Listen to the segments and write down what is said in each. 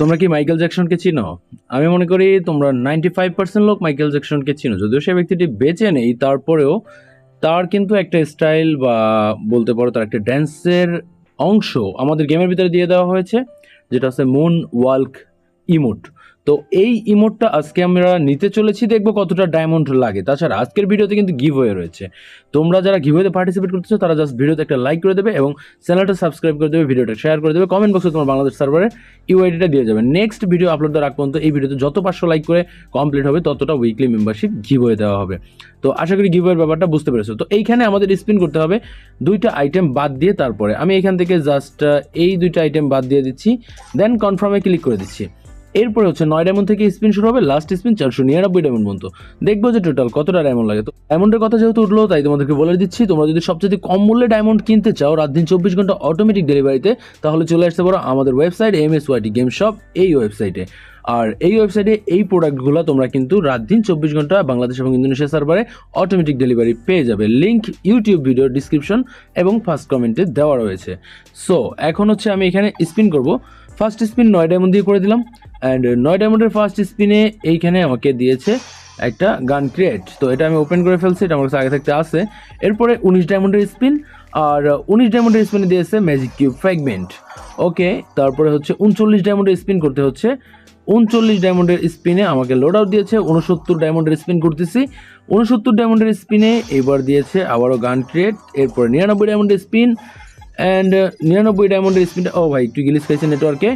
তোমরা কি মাইকেল জ্যাকসনকে চিনো? আমি মনে করি তোমরা নাইনটি ফাইভ পার্সেন্ট লোক মাইকেল জ্যাকসনকে চিনো। যদিও সে ব্যক্তিটি বেঁচে নেই, তারপরেও তার কিন্তু একটা স্টাইল বা বলতে পারো তার একটা ড্যান্সের অংশ আমাদের গেমের ভিতরে দিয়ে দেওয়া হয়েছে, যেটা হচ্ছে মুন ওয়াল্ক ইমোট তো এই ইমোটটা আজকে আমরা নিতে চলেছি, দেখব কতটা ডায়মন্ড লাগে। তাছাড়া আজকের ভিডিওতে কিন্তু গিভ হয়ে রয়েছে। তোমরা যারা গিভওয়েতে পার্টিসিপেট করতেছো, তারা জাস্ট ভিডিওতে একটা লাইক করে দেবে এবং চ্যানেলটা সাবস্ক্রাইব করে দেবে, ভিডিওটা শেয়ার করে দেবে। কমেন্ট বক্সে তোমার বাংলাদেশ সার্ভারে ইউআইডিটা দিয়ে যাবে। নেক্সট ভিডিও আপলোড আগ পর্যন্ত এই ভিডিওতে যত পাঁচশো লাইক করে কমপ্লিট হবে, ততটা উইকলি মেম্বারশিপ গিভ হয়ে দেওয়া হবে। তো আশা করি গিভের ব্যাপারটা বুঝতে পেরেছ। তো এইখানে আমাদের স্পিন করতে হবে দুইটা আইটেম বাদ দিয়ে তারপরে। আমি এখান থেকে জাস্ট এই দুইটা আইটেম বাদ দিয়ে দিচ্ছি দেন কনফার্মে ক্লিক করে দিচ্ছি। এরপরে হচ্ছে নয় ডায়মন্ড থেকে স্পিন শুরু হবে লাস্ট স্পিন চারশো নিরানব্বই ডায়মন্ড পর্যন্ত। দেখব যে টোটাল কতটা ডায়মন্ড লাগে। তো ডায়মন্ডের কথা যেহেতু উঠল, তাই তোমাদেরকে বলে দিচ্ছি, তোমরা যদি সবচেয়ে কম মূল্যে ডায়মন্ড কিনতে চাও, রাত দিন চব্বিশ ঘণ্টা অটোমেটিক ডেলিভারিতে তাহলে চলে আসতে পারো আমাদের website M S Y T game shop এই ওয়েবসাইটে আর এই ওয়েবসাইটে এই প্রোডাক্টগুলো তোমরা কিন্তু রাত দিন চব্বিশ ঘণ্টা বাংলাদেশ এবং ইন্দোনেশিয়া সার্ভারে অটোমেটিক ডেলিভারি পেয়ে যাবে। লিঙ্ক ইউটিউব ভিডিও ডিসক্রিপশন এবং ফার্স্ট কমেন্টে দেওয়া রয়েছে। সো এখন হচ্ছে আমি এখানে স্পিন করব। ফার্স্ট স্পিন নয় ডায়মন্ড দিয়ে করে দিলাম অ্যান্ড নয় ডায়মন্ডের ফার্স্ট স্পিনে এইখানে আমাকে দিয়েছে একটা গান ক্রিয়েট তো এটা আমি ওপেন করে ফেলছি, এটা আমার কাছে আগে থাকতে আসে এরপরে উনিশ ডায়মন্ডের স্পিন আর উনিশ ডায়মন্ডের স্পিনে দিয়েছে ম্যাজিক কিউব ফ্র্যাগমেন্ট ওকে তারপরে হচ্ছে উনচল্লিশ ডায়মন্ডের স্পিন করতে হচ্ছে। উনচল্লিশ ডায়মন্ডের স্পিনে আমাকে লোড আউট দিয়েছে, উনসত্তর ডায়মন্ডের স্পিন করতেছি। উনসত্তর ডায়মন্ডের স্পিনে এবার দিয়েছে আবারও গান ক্রিয়েট এরপরে নিরানব্বই ডায়মন্ডের স্পিন অ্যান্ড নিরানব্বই ডায়মন্ডের স্পিনটা ও ভাই, একটু গিলিস খাইছে নেটওয়ার্কে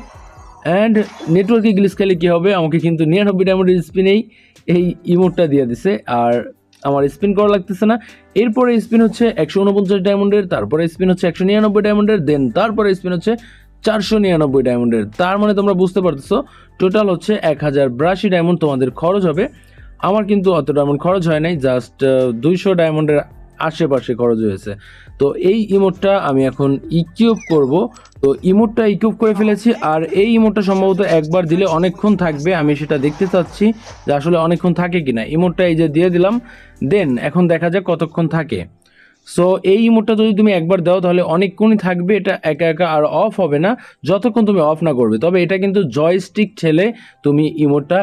অ্যান্ড নেটওয়ার্কে গিলিস খেলে কী হবে? আমাকে কিন্তু নিরানব্বই ডায়মন্ডের স্পিনেই এই ইমোটটা দিয়ে দিছে। আর আমার স্পিন করা লাগতেছে না। এরপরে স্পিন হচ্ছে একশো উনপঞ্চাশ ডায়মন্ডের তারপরে স্পিন হচ্ছে একশো নিরানব্বই ডায়মন্ডের দেন তারপরে স্পিন হচ্ছে চারশো নিরানব্বই ডায়মন্ডের তার মানে তোমরা বুঝতে পারতেছো টোটাল হচ্ছে এক হাজার বিরাশি ডায়মন্ড তোমাদের খরচ হবে। আমার কিন্তু অত ডায়মন্ড খরচ হয় নাই জাস্ট দুইশো ডায়মন্ডের আশেপাশে খরচ হয়েছে। তো এই ইমোটটা আমি এখন ইকিউব করব। তো ইমোটটা ইকিউব করে ফেলেছি আর এই ইমোটটা সম্ভবত একবার দিলে অনেকক্ষণ থাকবে। আমি সেটা দেখতে চাচ্ছি যে আসলে অনেকক্ষণ থাকে কিনা। ইমোটটা এই যে দিয়ে দিলাম। দেন এখন দেখা যাক কতক্ষণ থাকে। সো এই ইমোটটা যদি তুমি একবার দাও, তাহলে অনেকক্ষণই থাকবে, এটা একা একা আর অফ হবে না। যতক্ষণ তুমি অফ না করবে। তবে এটা কিন্তু জয়স্টিক ঠেলে তুমি ইমোটটা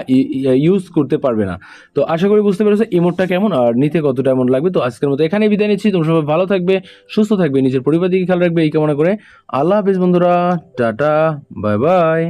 ইউজ করতে পারবে না। তো আশা করি বুঝতে পেরেছ ইমোটটা কেমন, আর নিতে কতটা এমন লাগবে। তো আজকের মতো এখানে বিদায় নিচ্ছি। তোমরা সবাই ভালো থাকবে, সুস্থ থাকবে, নিজের পরিবার দিকে খেয়াল রাখবে। এই কামনা করে আল্লাহ হাফিজ বন্ধুরা। Tata bye bye